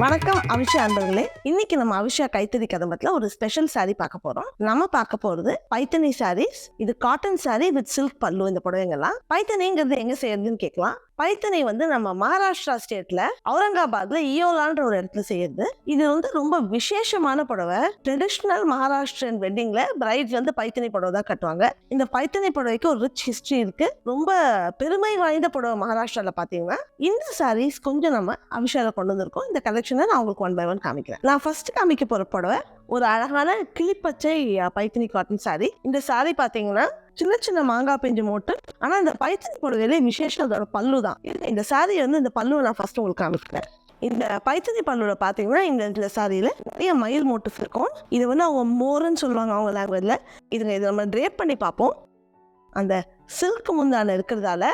வணக்கம் அவிஷா அன்பர்களே. இன்னைக்கு நம்ம அவிஷா கைத்தறி கதம்பத்துல ஒரு ஸ்பெஷல் saree பார்க்க போறோம். நம்ம பார்க்க போறது பைத்தனி சாரீஸ் இது காட்டன் சாரீ வித் சில்க் பல்லு இந்த புடவைங்கெல்லாம் பைத்தனிங்கிறது எங்க செய்யறதுன்னு கேட்கலாம். பைத்தனை வந்து நம்ம மகாராஷ்டிரா ஸ்டேட்ல அவுரங்காபாத்ல ஈயோலான்ற ஒரு இடத்துல செய்யறது இது வந்து ரொம்ப விசேஷமான புடவை. ட்ரெடிஷ்னல் மகாராஷ்டிரன் வெட்டிங்ல பிரைட் வந்து பைத்தனை புடவை தான் கட்டுவாங்க. இந்த பைத்தனை புடவைக்கு ஒரு ரிச் ஹிஸ்டரி இருக்கு. ரொம்ப பெருமை வாய்ந்த புடவை மகாராஷ்டிரால பாத்தீங்கன்னா இந்த சாரீஸ் கொஞ்சம் நம்ம அபிஷேகம் கொண்டு வந்திருக்கோம். இந்த கலெக்ஷனை நான் உங்களுக்கு ஒன் பை ஒன் காமிக்கிறேன். நான் ஃபர்ஸ்ட் காமிக்க போற புடவை ஒரு அழகான கிளிப்பச்சை பைத்தனி பைத்தினி காட்டன் சாரி இந்த சாரி பாத்தீங்கன்னா சின்ன சின்ன மாங்காய் பிஞ்சு மூட்டு. ஆனா இந்த பைத்தினி புடவையிலே விசேஷம் அதோட பல்லு தான். இந்த சாரி வந்து இந்த பல்லுவை நான் ஃபர்ஸ்ட் உங்களுக்கு காமிக்கிறேன். இந்த பைத்தினி பல்லுல பாத்தீங்கன்னா இந்த இந்த சாரியில நிறைய மயில் மோட்டிஃப் இருக்கும். இது வந்து அவங்க மோருன்னு சொல்லுவாங்க அவங்க லாங்குவேஜ்ல இதுங்க இதை நம்ம ட்ரேப் பண்ணி பார்ப்போம். அந்த சில்க் முந்தான இருக்கிறதால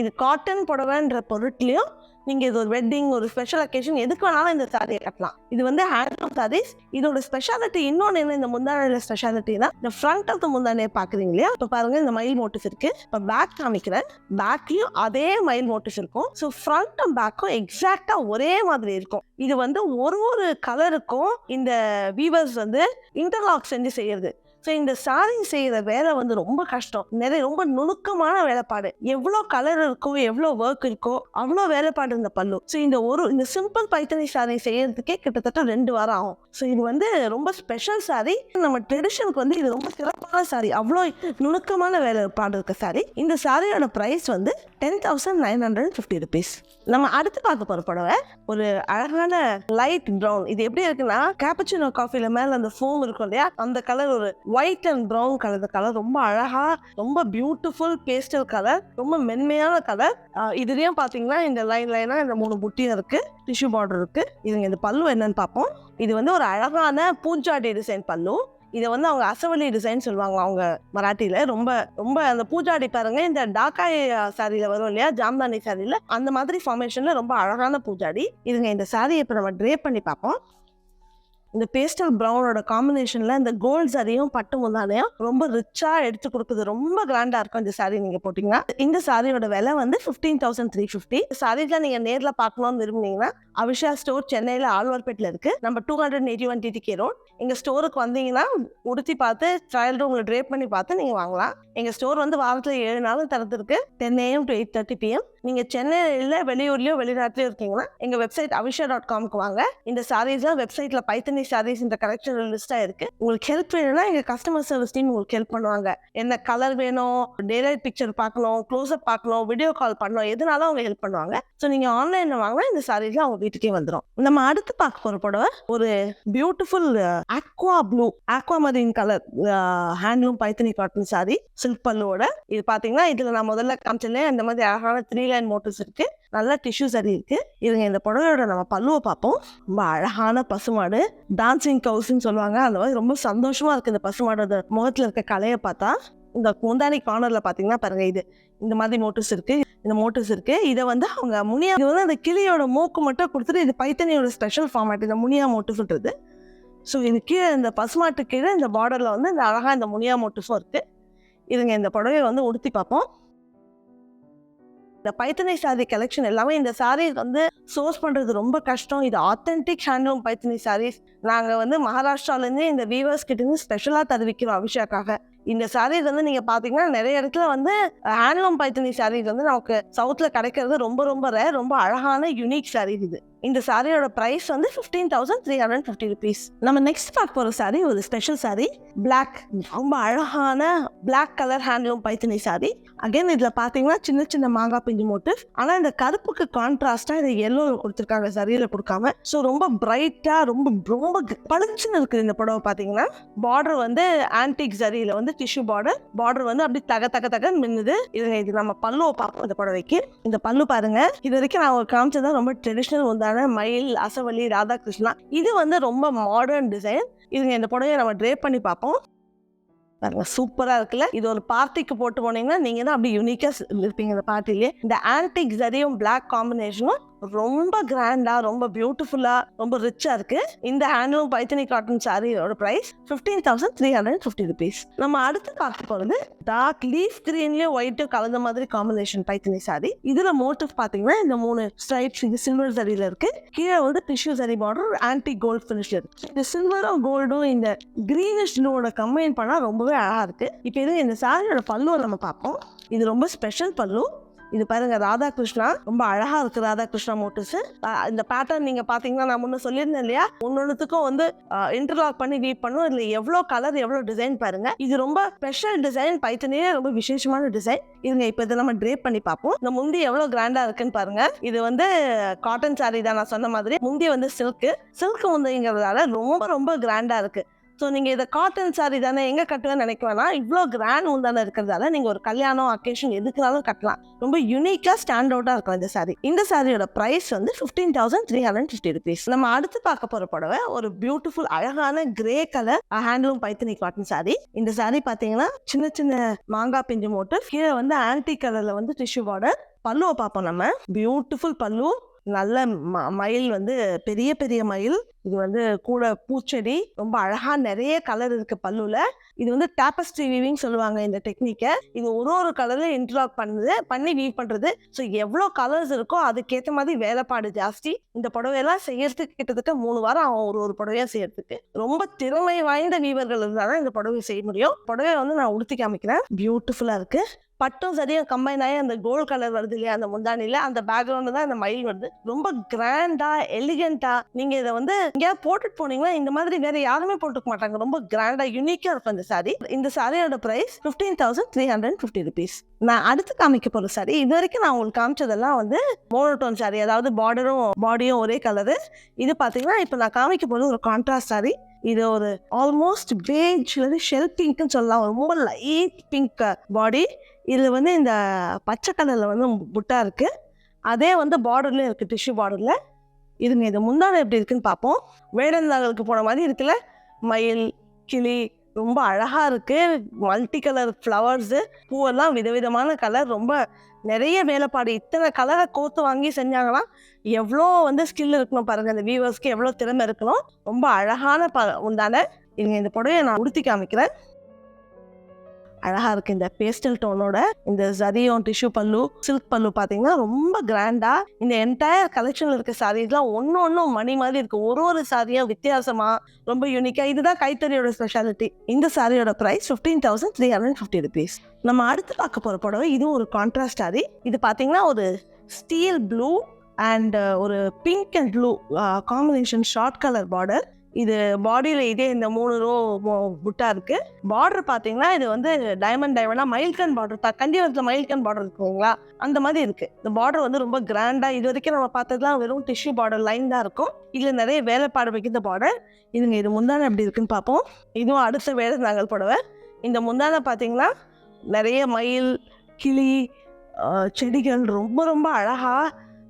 இது காட்டன் புடவைன்ற பொருட்லையும் நீங்கள் இது ஒரு வெட்டிங் ஒரு ஸ்பெஷல் அக்கேஷன் எதுக்கு வேணாலும் இந்த சாரியை கட்டலாம். இது வந்து ஹேண்ட்லூம் சாரீஸ் இதோட ஸ்பெஷாலிட்டி இன்னொன்று என்ன? இந்த முந்தானையோட ஸ்பெஷாலிட்டி தான். இந்த ஃப்ரண்ட் ஆஃப் த முந்தானையை பார்க்குறீங்க இல்லையா? இப்போ பாருங்கள் இந்த மயில் மோட்டிஸ் இருக்குது இப்போ பேக் காமிக்கிறேன். பேக்லேயும் அதே மயில் மோட்டிஃப் இருக்கும். ஸோ ஃப்ரண்ட்டும் பேக்கும் எக்ஸாக்டாக ஒரே மாதிரி இருக்கும். இது வந்து ஒரு ஒரு கலருக்கும் இந்த வீவர்ஸ் வந்து இன்டர்லாக் செஞ்சு செய்யறது. ஸோ இந்த சாரி செய்யற வேலை வந்து ரொம்ப கஷ்டம். நிறைய ரொம்ப நுணுக்கமான வேலைப்பாடு. எவ்வளோ கலர் இருக்கோ எவ்வளோ ஒர்க் இருக்கோ அவ்வளோ வேலைப்பாடு இந்த பல்லு. ஸோ இந்த ஒரு இந்த சிம்பிள் பைத்தனி சாரி செய்யறதுக்கே கிட்டத்தட்ட ரெண்டு வாரம் ஆகும். ஸோ இது வந்து ரொம்ப ஸ்பெஷல் சாரி நம்ம ட்ரெடிஷனுக்கு வந்து இது ரொம்ப சிறப்பான சாரி அவ்வளோ நுணுக்கமான வேலைப்பாடு இருக்க சாரி இந்த சாரியோட ப்ரைஸ் வந்து ten thousand nine hundred fifty rupees நம்ம அடுத்து பார்க்க போகிற புடவை ஒரு அழகான லைட் ப்ரௌன் இது எப்படி இருக்குன்னா கேப்பச்சினோ காஃபியில் மேலே அந்த ஃபோம் இருக்கும் இல்லையா? அந்த கலர் ஒரு white and brown colour colour ரொம்ப அழகா ரொம்ப பியூட்டிஃபுல் பேஸ்டல் கலர் ரொம்ப மென்மையான கலர் இதுலயும் பாத்தீங்கன்னா இந்த லைன் லைனா இந்த மூணு புட்டியும் இருக்கு டிஷ்யூ பார்டர் இருக்கு. இதுங்க இந்த பல்லு என்னன்னு பார்ப்போம் இது வந்து ஒரு அழகான பூஞ்சாடி டிசைன் பல்லு. இதை வந்து அவங்க அசவலி டிசைன் சொல்லுவாங்க அவங்க மராட்டியில ரொம்ப ரொம்ப அந்த பூஜாடி பாருங்க இந்த டாக்காய் சாரியில வரும் இல்லையா ஜாம்தானி சாரியில அந்த மாதிரி ஃபார்மேஷன்ல ரொம்ப அழகான பூஜாடி. இதுங்க இந்த சாரியை இப்போ நம்ம ட்ரேப் பண்ணி பார்ப்போம் இந்த பேஸ்டல் ப்ரௌனோட காம்பினேஷன்ல இந்த கோல்ட் சாரியும் பட்டு முந்தானையும் ரொம்ப ரிச்சா எடுத்து கொடுக்குது. ரொம்ப கிராண்டா இருக்கும் இந்த சாரி நீங்க போட்டீங்கன்னா. இந்த சாரியோட விலை வந்து ஃபிஃப்டீன் தௌசண்ட் த்ரீ ஃபிஃப்டி சாரீஸ்லாம் நீங்க நேர்ல பார்க்கணும்னு விரும்புனீங்கன்னா அபிஷா ஸ்டோர் சென்னையில ஆழ்வார்பேட்டில் இருக்கு. நம்ம two hundred eighty one T T K road எங்க ஸ்டோருக்கு வந்தீங்கன்னா உடுத்தி பார்த்து ட்ரையல் ரூம்ல ட்ரேப் பண்ணி பார்த்து நீங்க வாங்கலாம். எங்க ஸ்டோர் வந்து வாரத்துல ஏழு நாளும் திறந்துருக்கு. Ten A M to eight thirty P M நீங்கள் சென்னையில் வெளியூர்லயோ வெளிநாட்டிலையும் இருக்கீங்கன்னா எங்கள் வெப்சைட் அவிஷா டாட் காம்க்கு வாங்க. இந்த சாரீஸ்லாம் வெப்சைட்ல பைத்தனி சாரீஸ் இந்த கலெக்ஷன் லிஸ்ட்டாக இருக்குது உங்களுக்கு ஹெல்ப் வேணும்னா எங்கள் கஸ்டமர் சர்வீஸ் டீம் உங்களுக்கு ஹெல்ப் பண்ணுவாங்க. என்ன கலர் வேணும் டேலைட் பிக்சர் பார்க்கணும் க்ளோஸ்அப் பார்க்கணும் வீடியோ கால் பண்ணணும் எதுனாலும் அவங்க ஹெல்ப் பண்ணுவாங்க. ஸோ நீங்கள் ஆன்லைனில் வாங்கினா இந்த சாரீஸ்லாம் அவங்க வீட்டுக்கே வந்துடும் நம்ம அடுத்து பார்க்க போகிற புடவை ஒரு beautiful aqua blue aqua மதியின் colour handloom Paithani cotton sari silk பல்லுவோட இது பார்த்தீங்கன்னா இதில் நான் முதல்ல காமிச்சேன் அந்த மாதிரி அழகான த்ரீ அண்ட் மோட்டர்ஸ் இருக்கு. நல்ல டிஷ்யூ சரி இருக்கு. இவங்க இந்த புடவையோட நம்ம பல்லுவை பார்ப்போம். ரொம்ப அழகான பசுமாடு. டான்சிங் கவுஸ்ன்னு சொல்லுவாங்க. அந்த மாதிரி ரொம்ப சந்தோஷமா இருக்கு இந்த பசுமாடோட முகத்துல இருக்க கலையை பார்த்தா. இந்த குந்தானி கார்னர்ல பாத்தீங்கன்னா பாருங்க இது. இந்த மாதிரி மோட்டர்ஸ் இருக்கு. இந்த மோட்டர்ஸ் இருக்கு. இதை வந்து அவங்க முனியா இது வந்து அந்த கிளியோட மூக்கு மட்டும் கொடுத்துட்டு இது பைத்தனியோட ஸ்பெஷல் ஃபார்மேட் இந்த முனியா மோட்டிஃப்ன்றது ஸோ இது கீழே இந்த பசுமாட்டு கீழே இந்த பார்டர்ல வந்து இந்த அழகா இந்த முனியா மோட்டிஃபும் இருக்கு. இதுங்க இந்த புடவையை வந்து உடுத்தி பார்ப்போம். இந்த பைத்தனை சாரி கலெக்ஷன் எல்லாமே இந்த சாரீஸ் வந்து சோர்ஸ் பண்ணுறது ரொம்ப கஷ்டம். இது ஆத்தென்டிக் ஹேண்ட்லூம் பைத்தனி சாரீஸ் நாங்கள் வந்து மகாராஷ்டிராலேருந்து இந்த வீவர்ஸ் கிட்டேருந்து ஸ்பெஷலாக தெரிவிக்கிறோம் தருவிக்கிறோம் அபிஷேக்காக. இந்த சாரீஸ் வந்து நீங்கள் பார்த்தீங்கன்னா நிறைய இடத்துல வந்து ஹேண்ட்லூம் பைத்தனி சாரீஸ் வந்து நமக்கு சவுத்தில் கிடைக்கிறது ரொம்ப ரொம்ப ரேர் ரொம்ப அழகான யூனிக் சாரீஸ் இது. இந்த சாரியோட ப்ரைஸ் வந்து fifteen thousand three hundred fifty rupees நம்ம நெக்ஸ்ட் பார்க்க போகிற சாரி ஒரு ஸ்பெஷல் சாரி பிளாக் ரொம்ப அழகான black colour handloom Paithani sari again இதில் பார்த்தீங்கன்னா சின்ன சின்ன மாங்காய் பிஞ்சு மோட்டிவ் ஆனால் இந்த கருப்புக்கு கான்ட்ராஸ்டாக இது எல்லோ கொடுத்துருக்காங்க சரியில கொடுக்காம. ஸோ ரொம்ப பிரைட்டாக ரொம்ப ரொம்ப பளிச்சுன்னு இருக்குது இந்த புடவை பார்த்தீங்கன்னா. பார்டர் வந்து ஆன்டிக் சரியில் வந்து டிஷ்யூ பார்டர் பார்டர் வந்து அப்படி தக தக தக மின்னுது. இது இது நம்ம பல்லுவை பார்ப்போம் இந்த புடவைக்கு. இந்த பல்லு பாருங்க. இது வரைக்கும் நான் ஒரு காமிச்சதா ரொம்ப ட்ரெடிஷ்னல் டிசைனான மயில் அசவலி ராதாகிருஷ்ணா. இது வந்து ரொம்ப மாடர்ன் டிசைன் இதுங்க இந்த புடவையை நம்ம ட்ரேப் பண்ணி பார்ப்போம். பாருங்க சூப்பராக இருக்குல்ல? இது ஒரு பார்ட்டிக்கு போட்டு போனீங்கன்னா நீங்கள் தான் அப்படி யூனிக்காக இருப்பீங்க இந்த பார்ட்டிலேயே இந்த ஆன்டிக் ஜரியும் பிளாக் காம்பினேஷனும் ரொம்ப கிராண்டா ரொம்ப பியூட்டிஃபுல்லா ரொம்ப ரிச்சா இருக்கு. இந்த ஹேண்ட்லூம் பைத்தனி காட்டன் சாரியோட price fifteen thousand three hundred fifty rupees நம்ம அடுத்து பார்க்க போறது டார்க் லீஃப் கிரீன்லயும் ஒயிட்டும் கலந்த மாதிரி காம்பினேஷன் பைத்தனி சாரி இதுல மோட்டிவ் பாத்தீங்கன்னா இந்த மூணு ஸ்ட்ரைப்ஸ் இது சில்வர் சரியில இருக்கு. கீழே வந்து டிஷ்யூ சரி பார்டர் ஆன்டி கோல்ட் ஃபினிஷ் இருக்கு. இந்த சில்வரும் கோல்டும் இந்த கிரீனிஷ் ப்ளூவோட கம்பைன் பண்ணா ரொம்பவே அழகா இருக்கு. இப்போ இது இந்த சாரியோட பல்லுவை நம்ம பார்ப்போம். இது ரொம்ப ஸ்பெஷல் பல்லு. இது பாருங்க ராதாகிருஷ்ணா ரொம்ப அழகா இருக்கு ராதாகிருஷ்ணா மோட்டிவ்ஸ் இந்த பேட்டர்ன் நீங்க பாத்தீங்கன்னா நான் முன்ன சொல்லியிருந்தேன் இல்லையா? ஒன்னொன்னுக்கும் வந்து இன்டர்லாக் பண்ணி வீட் பண்ணும். இதுல எவ்வளோ கலர் எவ்வளோ டிசைன் பாருங்க. இது ரொம்ப ஸ்பெஷல் டிசைன் பைத்தனே ரொம்ப விசேஷமான டிசைன் இதுங்க இப்போ இதை நம்ம ட்ரேப் பண்ணி பார்ப்போம். இந்த முந்தி எவ்வளோ கிராண்டா இருக்குன்னு பாருங்க. இது வந்து காட்டன் சாரி தான் நான் சொன்ன மாதிரி. முந்தி வந்து சில்க் சில்க் முந்திங்கிறதால ரொம்ப ரொம்ப கிராண்டா இருக்கு. ஸோ நீங்கள் இதை காட்டன் சாரி தானே எங்கே கட்டுவேன்னு நினைக்க இவ்வளோ கிராண்ட் உண்டான இருக்கிறதால நீங்கள் ஒரு கல்யாணம் அக்கேஷன் எதுக்குனாலும் கட்டலாம். ரொம்ப யூனிக்காக ஸ்டாண்ட் அவுட்டாக இருக்கும் இந்த சாரி இந்த சாரியோட ப்ரைஸ் வந்து fifteen thousand three hundred fifty rupees நம்ம அடுத்து பார்க்க போகிற புடவை ஒரு பியூட்டிஃபுல் அழகான grey colour handloom Paithani cotton sari இந்த சாரி பார்த்தீங்கன்னா சின்ன சின்ன மாங்காய் பிஞ்சு மோட்டர் கீழே வந்து ஆன்டி கலரில் வந்து டிஷ்யூ பார்டர் பல்லுவை பார்ப்போம் நம்ம. பியூட்டிஃபுல் பல்லு நல்ல ம- மயில் வந்து பெரிய பெரிய மயில். இது வந்து கூட பூச்செடி ரொம்ப அழகா நிறைய கலர் இருக்கு பல்லுல. இது வந்து டாப்பஸ்ட்ரி வீவிங் சொல்லுவாங்க இந்த டெக்னிக்கை இது ஒரு ஒரு கலர்ல இன்டர்லாக் பண்ணுது பண்ணி வீவ் பண்றது. ஸோ எவ்வளோ கலர்ஸ் இருக்கோ அதுக்கேற்ற மாதிரி வேலைப்பாடு ஜாஸ்தி. இந்த புடவையெல்லாம் செய்யறதுக்கு கிட்டத்தட்ட மூணு வாரம் ஆகும் ஒரு ஒரு புடவையா செய்யறதுக்கு. ரொம்ப திறமை வாய்ந்த வீவர்கள் இருந்தால் தான் இந்த புடவையை செய்ய முடியும். புடவையை வந்து நான் உடுத்தி காமிக்கிறேன். பியூட்டிஃபுல்லா இருக்கு. பட்டும் சரியாக கம்பைன் ஆகி அந்த கோல்ட் கலர் வருது இல்லையா அந்த முந்தானில அந்த பேக்ரவுண்ட் தான் அந்த மயில் வருது. ரொம்ப கிராண்டா எலிகண்டா நீங்க இதை வந்து எங்கேயாவது போட்டுட்டு போனீங்கன்னா இந்த மாதிரி வேற யாருமே போட்டுக்க மாட்டாங்க. ரொம்ப கிராண்டா யூனிக்கா இருக்கும் இந்த சாரி இந்த சாரியோட price fifteen thousand three hundred fifty rupees நான் அடுத்து காமிக்க போற சாரி இது வரைக்கும் நான் உங்களுக்கு காமிச்சதெல்லாம் வந்து மோனோட்டோன் சாரி அதாவது பார்டரும் பாடியும் ஒரே கலரு இது பாத்தீங்கன்னா இப்போ நான் காமிக்க போது ஒரு கான்ட்ராஸ்ட் சாரி இது ஒரு ஆல்மோஸ்ட் பேஜ் வந்து ஷெல் பிங்க்னு சொல்லலாம். ரொம்ப லைட் பிங்க் பாடி இதில் வந்து இந்த பச்சை கலரில் வந்து புட்டா இருக்குது அதே வந்து பார்டர்லேயும் இருக்குது டிஷ்யூ பார்டரில் இதுங்க இது முந்தான எப்படி இருக்குன்னு பார்ப்போம் வேடந்தாங்களுக்கு போன மாதிரி இருக்குல்ல? மயில் கிளி ரொம்ப அழகாக இருக்குது மல்டி கலர் ஃப்ளவர்ஸு பூவெல்லாம் விதவிதமான கலர். ரொம்ப நிறைய வேலைப்பாடு. இத்தனை கலரை கோத்து வாங்கி செஞ்சாங்கன்னா எவ்வளோ வந்து ஸ்கில் இருக்கணும் பாருங்க. அந்த வியூவர்ஸ்க்கு எவ்வளோ திறமை இருக்கணும். ரொம்ப அழகான ப உண்டான இவங்க இந்த புடவையை நான் உடுத்தி காமிக்கிறேன். அழகா இருக்கு. இந்த பேஸ்டல் டோனோட இந்த ஜரியும் டிஷ்யூ பல்லு சில்க் பல்லு பாத்தீங்கன்னா ரொம்ப கிராண்டா இந்த என்டையர் கலெக்ஷன்ல இருக்க சாரீஸ்லாம் ஒன்று ஒன்றும் மணி மாதிரி இருக்கு. ஒரு ஒரு சாரியும் வித்தியாசமா ரொம்ப யூனிக்கா இதுதான் கைத்தறியோட ஸ்பெஷாலிட்டி இந்த சாரியோட price fifteen thousand three hundred fifty rupees நம்ம அடுத்து பார்க்க போற புடவை இதுவும் ஒரு கான்ட்ராஸ்ட் சாரி இது பாத்தீங்கன்னா ஒரு ஸ்டீல் ப்ளூ அண்ட் ஒரு pink and blue combination short colour border இது பாடியில் இதே இந்த மூணு ரோ புட்டா இருக்கு. பார்டர் பார்த்தீங்கன்னா இது வந்து டைமண்ட் டைமண்டா மைல்கன் பார்டர் கண்டிவரத்தில் மைல்கன் பார்டர் இருக்குங்களா அந்த மாதிரி இருக்கு. இந்த பார்டர் வந்து ரொம்ப கிராண்டா இது வரைக்கும் நம்ம பார்த்ததுலாம் வெறும் டிஷ்யூ பார்டர் லைன் தான் இருக்கும். இதுல நிறைய வேலைப்பாடு வைக்கிற பார்டர் இதுங்க இது முந்தானம் எப்படி இருக்குன்னு பார்ப்போம். இதுவும் அடுத்த வேலை நாங்கள் போடுவேன். இந்த முந்தான பார்த்தீங்கன்னா நிறைய மயில் கிளி செடிகள் ரொம்ப ரொம்ப அழகா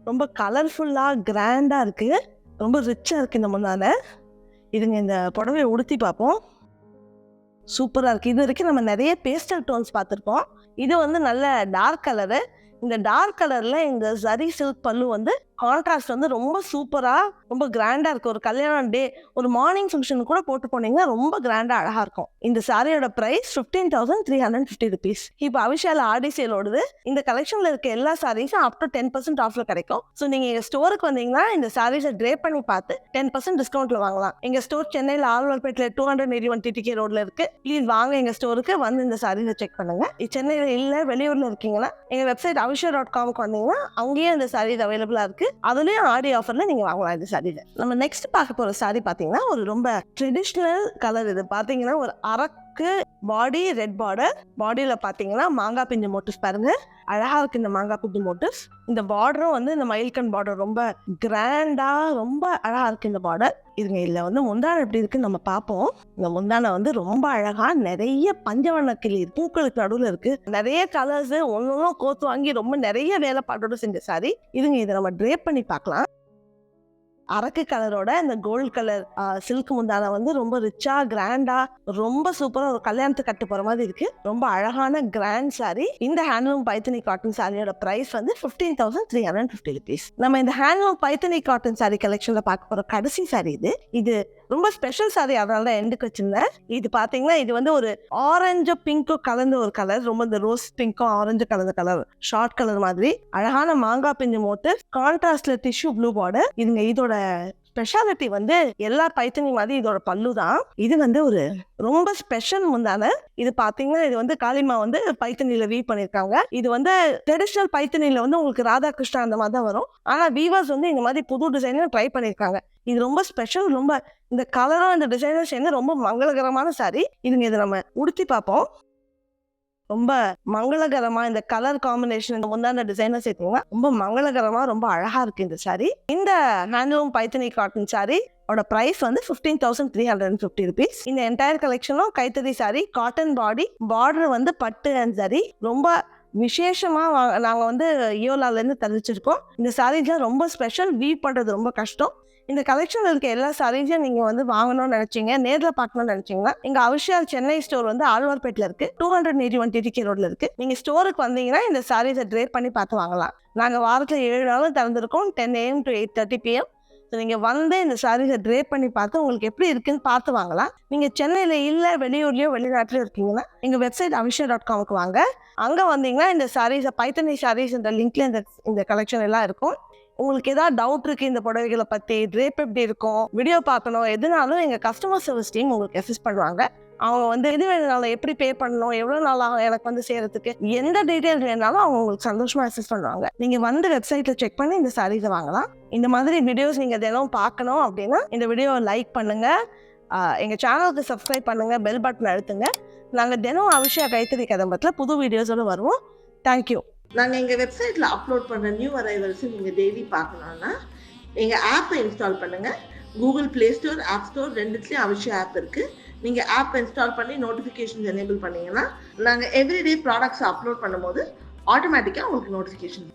ரொம்ப கலர்ஃபுல்லாக கிராண்டாக இருக்குது ரொம்ப ரிச்சாக இருக்குது இந்த முந்தானை. இதுங்க இந்த புடவையை உடுத்தி பார்ப்போம் சூப்பராக இருக்குது இது வரைக்கும் நம்ம நிறைய பேஸ்டல் டோன்ஸ் பார்த்துருப்போம். இது வந்து நல்ல டார்க் கலரு இந்த டார்க் கலரில் இந்த சரி சில்க் பல்லு வந்து கான்ட்ராஸ்ட் வந்து ரொம்ப சூப்பராக ரொம்ப கிராண்டாக இருக்கும் ஒரு கல்யாணம் டே ஒரு மார்னிங் ஃபங்க்ஷனுக்கு கூட போட்டு போனீங்கன்னா ரொம்ப கிராண்டாக அழகாக இருக்கும். இந்த சாரியோட price fifteen thousand three hundred fifty rupees இப்போ அபிஷால ஆடி சேல் இந்த கலெக்ஷனில் இருக்க எல்லா சாரீஸும் அப் டு டென் பர்சன்ட் ஆஃபில் கிடைக்கும். ஸோ நீங்கள் எங்கள் ஸ்டோருக்கு வந்தீங்கன்னா இந்த சாரீஸை ட்ரே பண்ணி பார்த்து டென் பர்சன்ட் டிஸ்கவுண்ட்டில் வாங்கலாம். எங்கள் ஸ்டோர் சென்னையில் ஆழ்வார்பேட்டில் two hundred eighty one T T K ரோடில் இருக்குது ப்ளீஸ் வாங்க எங்கள் ஸ்டோருக்கு வந்து இந்த சாரீஸை செக் பண்ணுங்கள் சென்னையில் இல்லை வெளியூரில் இருக்கீங்கன்னா எங்கள் வெப்சைட் அவிஷா டாட் காம்க்கு வந்தீங்கன்னா அங்கேயும் இந்த சாரீஸ் அவைலபிளாக இருக்குது அதுலேயும் ஆடி ஆஃபரில் நீங்கள் வாங்கலாம் இந்த சாரியில் நம்ம நெக்ஸ்ட் பார்க்க போகிற சாரி பார்த்தீங்கன்னா ஒரு ரொம்ப ட்ரெடிஷ்னல் கலர் இது. பார்த்தீங்கன்னா ஒரு அரக்கு பாடி ரெட் பார்டர் பாடியில் பார்த்தீங்கன்னா மாங்காய் பிஞ்சு மோட்டிவ்ஸ் பாருங்க. அழகா இருக்கு இந்த மாங்காய் பிஞ்சு மோட்டிவ்ஸ் இந்த பார்டரும் வந்து இந்த மயில்கன் பார்டர் ரொம்ப கிராண்டா ரொம்ப அழகா இருக்கு இந்த பார்டர் இதுங்க இதில் வந்து முந்தானை எப்படி இருக்குன்னு நம்ம பார்ப்போம் இந்த முந்தானை வந்து ரொம்ப அழகா நிறைய பஞ்சவண்ண கிளி பூக்களுக்கு நடுவில் இருக்கு. நிறைய கலர்ஸ் ஒன்று கோத்து வாங்கி ரொம்ப நிறைய வேலைப்பாட்டோட செஞ்ச சாரி இதுங்க இதை நம்ம ட்ரேப் பண்ணி பார்க்கலாம் அரக்கு கலரோட இந்த கோல்டு கலர் சில்க் முந்தான வந்து ரொம்ப ரிச்சா கிராண்டா ரொம்ப சூப்பரா ஒரு கல்யாணத்துக்கு கட்டு போற மாதிரி இருக்கு. ரொம்ப அழகான கிராண்ட் சாரி இந்த ஹேண்ட்லூம் பைத்தனி காட்டன் சாரியோட பிரைஸ் வந்து fifteen thousand three hundred fifty rupees நம்ம இந்த ஹேண்ட்லூம் பைத்தனி காட்டன் சாரி கலெக்ஷன்ல பார்க்க போற கடைசி சாரி இது. இது ரொம்ப ஸ்பெஷல் சாரி அதனால தான் எண்டுக்கு வச்சிருந்தேன். இது பாத்தீங்கன்னா இது வந்து ஒரு ஆரஞ்சு பிங்க்கும் கலந்த ஒரு கலர் ரொம்ப இந்த ரோஸ் பிங்க்கும் ஆரஞ்சு கலந்த கலர் ஷார்ட் கலர் மாதிரி. அழகான மாங்காய் பிஞ்சு மோத்து கான்ட்ராஸ்ட்ல டிஷ்யூ ப்ளூ பார்டர் இதுங்க இதோட ஸ்பெஷாலிட்டி வந்து எல்லா பைத்தனி மாதிரி இதோட பல்லு தான். இது வந்து ஒரு ரொம்ப ஸ்பெஷல் முந்தான. இது பாத்தீங்கன்னா இது வந்து காளிமா வந்து பைத்தனில வீவ் பண்ணிருக்காங்க. இது வந்து ட்ரெடிஷனல் பைத்தனில வந்து உங்களுக்கு ராதாகிருஷ்ணா அந்த மாதிரி தான் வரும். ஆனா வீவர்ஸ் வந்து இந்த மாதிரி புது டிசைனும் ட்ரை பண்ணிருக்காங்க. இது ரொம்ப ஸ்பெஷல் ரொம்ப இந்த கலரும் இந்த டிசைனும் சேர்ந்து ரொம்ப மங்களகரமான சாரி இதுங்க இதை நம்ம உடுத்தி பார்ப்போம். ரொம்ப மங்களகரமா இந்த கலர் காம்பினேஷன் இந்த முந்தான டிசைனர் சேர்த்தீங்கன்னா ரொம்ப மங்களகரமா ரொம்ப அழகா இருக்கு இந்த சாரி இந்த ஹேண்ட்லூம் பைத்தனி காட்டன் சாரி ஓட ப்ரைஸ் வந்து fifteen thousand three hundred fifty rupees இந்த என்டையர் கலெக்ஷனும் கைத்தறி சாரி காட்டன் பாடி பார்டர் வந்து பட்டு அண்ட் சாரி ரொம்ப விசேஷமா வா- வந்து யோலாலேருந்து தெரிவிச்சிருக்கோம் இந்த சாரீஸ்லாம் ரொம்ப ஸ்பெஷல் வீவ் பண்ணுறது ரொம்ப கஷ்டம். இந்த கலெக்ஷன் இருக்க எல்லா சாரீஸையும் நீங்க வந்து வாங்கணும்னு நினைச்சீங்க நேரில் பார்க்கணும்னு நினைச்சீங்கன்னா எங்க அவிஷியல் சென்னை ஸ்டோர் வந்து ஆழ்வார்பேட்டில் இருக்கு. Two hundred eighty one T T K ரோட்ல இருக்கு. நீங்க ஸ்டோருக்கு வந்தீங்கன்னா இந்த சாரீஸை ட்ரேட் பண்ணி பார்த்து வாங்கலாம். நாங்க வாரத்தில் ஏழு நாளும் திறந்துருக்கோம். Ten A M to eight thirty P M so நீங்கள் வந்து இந்த சாரீஸை ட்ரேப் பண்ணி பார்த்து உங்களுக்கு எப்படி இருக்குன்னு பார்த்து வாங்கலாம். நீங்கள் சென்னையில் இல்லை வெளியூர்லேயோ வெளிநாட்டிலையோ இருக்கீங்கன்னா எங்கள் வெப்சைட் அவிஷா டாட் காமுக்கு வாங்க. அங்கே வந்தீங்கன்னா இந்த சாரீஸை பைத்தனி சாரீஸ் இந்த லிங்க்ல இந்த இந்த கலெக்ஷன் எல்லாம் இருக்கும். உங்களுக்கு ஏதாவது டவுட் இருக்கு இந்த புடவைகளை பற்றி ட்ரேப் எப்படி இருக்கும் வீடியோ பார்க்கணும் எதுனாலும் எங்கள் கஸ்டமர் சர்வீஸ் டீம் உங்களுக்கு அசிஸ்ட் பண்ணுவாங்க. அவங்க வந்து எது வேணுனாலும் எப்படி பே பண்ணணும் எவ்வளோ நாள் ஆகும் எனக்கு வந்து செய்யறதுக்கு எந்த டீட்டெயில் வேணாலும் அவங்க உங்களுக்கு சந்தோஷமா அசிஸ்ட் பண்ணுவாங்க. நீங்க வந்து வெப்சைட்ல செக் பண்ணி இந்த சாரீஸை வாங்கலாம். இந்த மாதிரி வீடியோஸ் நீங்க தினம் பார்க்கணும் அப்படின்னா இந்த வீடியோவை லைக் பண்ணுங்க. எங்கள் எங்க சேனலுக்கு சப்ஸ்கிரைப் பண்ணுங்க பெல் பட்டன் அழுத்துங்க. நாங்கள் தினம் அவிஷயா கைத்தறி கதம்பத்தில் புது வீடியோஸோட வருவோம். தேங்க்யூ நாங்கள் எங்கள் வெப்சைட்டில் அப்லோட் பண்ணுற நியூ அரைவல்ஸை நீங்கள் டெய்லி பார்க்கணுன்னா எங்கள் ஆப்பை இன்ஸ்டால் பண்ணுங்கள் Google Play Store App Store ரெண்டுத்துலேயும் அவசியம் ஆப் இருக்குது நீங்கள் ஆப் இன்ஸ்டால் பண்ணி நோட்டிஃபிகேஷன்ஸ் எனேபிள் பண்ணிங்கன்னா நாங்கள் எவ்ரிடே ப்ராடக்ட்ஸ் அப்லோட் பண்ணும்போது ஆட்டோமேட்டிக்காக உங்களுக்கு நோட்டிஃபிகேஷன்